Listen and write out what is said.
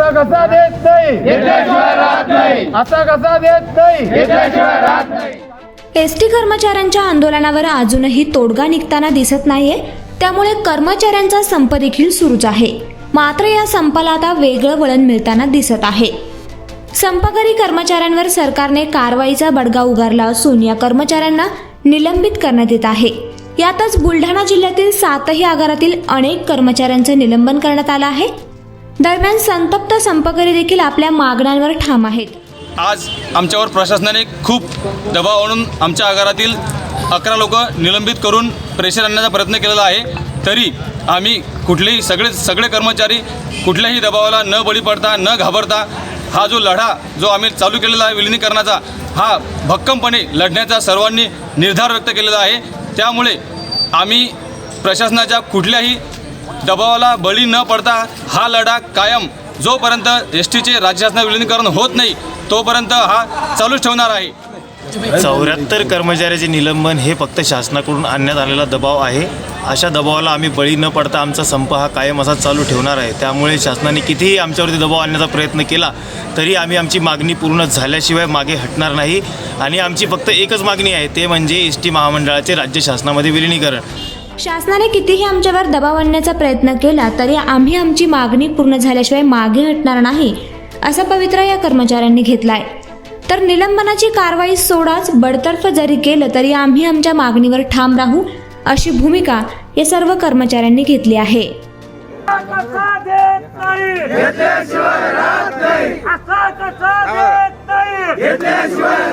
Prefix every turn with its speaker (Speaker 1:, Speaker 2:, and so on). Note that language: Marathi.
Speaker 1: असा कसा देत नाही? घेतल्याशिवाय राहत नाही. असा कसा देत नाही? घेतल्याशिवाय राहत नाही.
Speaker 2: एस टी कर्मचाऱ्यांच्या आंदोलनावर अजूनही तोडगा निघताना दिसत नाहीये. त्यामुळे कर्मचाऱ्यांचा संप देखील सुरूच आहे. मात्र या संपाला आता वेगळं वळण मिळताना दिसत आहे. संपकरी कर्मचाऱ्यांवर सरकारने कारवाईचा बडगा उगारला असून या कर्मचाऱ्यांना निलंबित करण्यात येत आहे. यातच बुलढाणा जिल्ह्यातील सातही आगारातील अनेक कर्मचाऱ्यांचं निलंबन करण्यात आलं आहे. दरम्यान संतप्त संपकरी देखील आपल्या मागण्यांवर ठाम आहेत.
Speaker 3: आज आमच्यावर प्रशासनाने खूप दबाव आणून आमच्या आगारातील अकरा लोक निलंबित करून प्रेशर आणण्याचा प्रयत्न केलेला आहे. तरी आम्ही कुठलेही सगळे सगळे कर्मचारी कुठल्याही दबावाला न बळी पडता न घाबरता हा जो लढा जो आम्ही चालू केलेला आहे विलिनीकरणाचा हा भक्कमपणे लढण्याचा सर्वांनी निर्धार व्यक्त केलेला आहे. त्यामुळे आम्ही प्रशासनाच्या कुठल्याही दबावाला बळी न पडता हा लढा कायम. जोपर्यंत एस टीचे राज्य शासना होत नाही तोपर्यंत हा चालूच ठेवणार आहे.
Speaker 4: चौऱ्याहत्तर कर्मचाऱ्याचे निलंबन हे फक्त शासनाकडून आणण्यात आलेला दबाव आहे. अशा दबावाला आम्ही बळी न पडता आमचा संप हा कायम असा चालू ठेवणार आहे. त्यामुळे शासनाने कितीही आमच्यावरती दबाव आणण्याचा प्रयत्न केला तरी आम्ही आमची मागणी पूर्ण झाल्याशिवाय मागे हटणार नाही. आणि आमची फक्त एकच मागणी आहे ते म्हणजे एस टी महामंडळाचे राज्य शासनामध्ये विलिनीकरण.
Speaker 2: शासनाने कितीही आमच्यावर दबाव आणण्याचा प्रयत्न केला तरी आम्ही आमची मागणी पूर्ण झाल्याशिवाय मागे हटणार नाही असा पवित्रा या कर्मचाऱ्यांनी घेतलाय. तर निलंबनाची कारवाई सोडाच बडतर्फ जरी केलं तरी आम्ही आमच्या मागणीवर ठाम राहू अशी भूमिका या सर्व कर्मचाऱ्यांनी घेतली आहे.
Speaker 5: कसा देत नाही. घेतल्याशिवाय